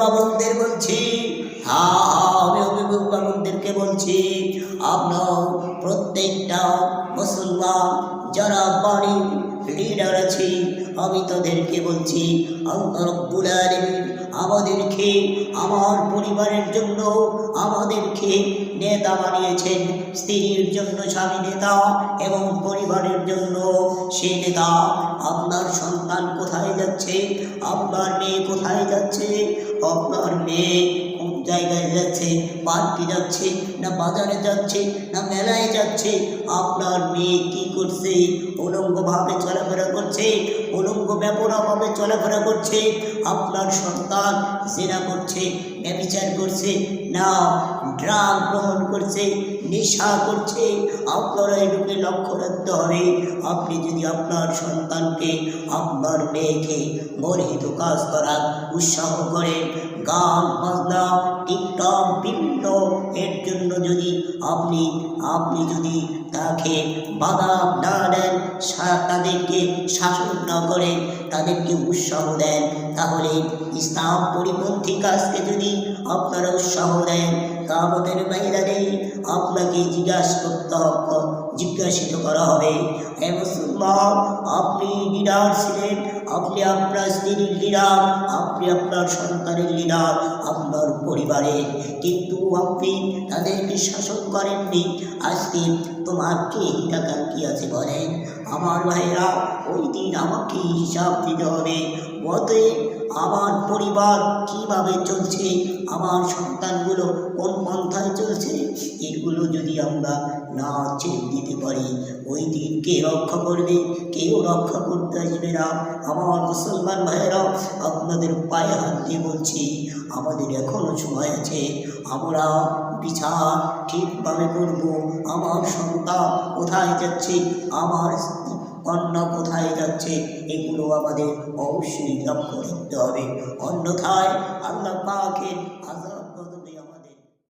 অভিভাবকদের বলছি। হ্যাঁ আমি অভিভাবকদেরকে বলছি। আপনার প্রত্যেকটা মুসলমান যারা বাড়ির লিডার আছে, আমি তাদেরকে বলছি আমাদেরকে, আমার পরিবারের জন্য আমাদেরকে নেতা বানিয়েছেন। স্ত্রীর জন্য স্বামী নেতা এবং পরিবারের জন্য সে নেতা। আপনার যাচ্ছে, আপনার মেয়ে কোথায় যাচ্ছে, আপনার মেয়ে কোন জায়গায় যাচ্ছে, পার্কে যাচ্ছে, না বাজারে যাচ্ছে, না মেলায় যাচ্ছে, আপনার মেয়ে কি করছে, উলঙ্গভাবে চলাফেরা করছে, উলঙ্গ ব্যাপরাভাবে চলাফেরা করছে, আপনার সন্তান সেরা করছে ব্যবচার করছে, না, ড্রাগ গ্রহণ করছে, নেশা করছে আপনারা এটুকু লক্ষ্য রাখতে হবে আপনি যদি আপনার সন্তানকে, আপনার মেয়েকে গর্হিত কাজ করার উৎসাহ করেন, গান, বাজনা, টিকটক, বিভিন্ন এর জন্য যদি আপনি আপনি যদি তাকে বাধা না দেন তাদেরকে শাসন না করেন, তাদেরকে উৎসাহ দেন, তাহলে ইসলাম পরিপন্থী কাজকে যদি আপনারা উৎসাহ দেন তা আমাদের মহিলারে আপনাকে জিজ্ঞাসা করতে হবে, জিজ্ঞাসিত করা হবে হে মুসলমান, আপনি লিডার ছিলেন, আপনি আপনার স্ত্রীর লিডার, আপনি আপনার সন্তানের লিডার, আপনার পরিবারের। কিন্তু আপনি তাদেরকে শাসন করেননি। আজকে তোমার কে টাকা কি আছে বলেন? আমার ভাইরা ওই দিন আমাকে হিসাব দিতে হবে। অতএব আমার পরিবার কীভাবে চলছে, আমার সন্তানগুলো কোন পন্থায় চলছে এগুলো যদি আমরা না চেক দিতে পারি, ওই দিন কে রক্ষা করবে? কেউ রক্ষা করতে আসবে না। আমার মুসলমান ভাইয়েরা, আপনাদের পায়ে হাত দিয়ে বলছি, আমাদের এখনও সময় আছে। আমরা বিচার ঠিকভাবে করব। আমার সন্তান কোথায় যাচ্ছে? আমার কন্যা কোথায় যাচ্ছে? এগুলো আমাদের অবশ্যই লক্ষ্য রাখতে হবে। অন্যথায় আল্লাহ পাকের আজাব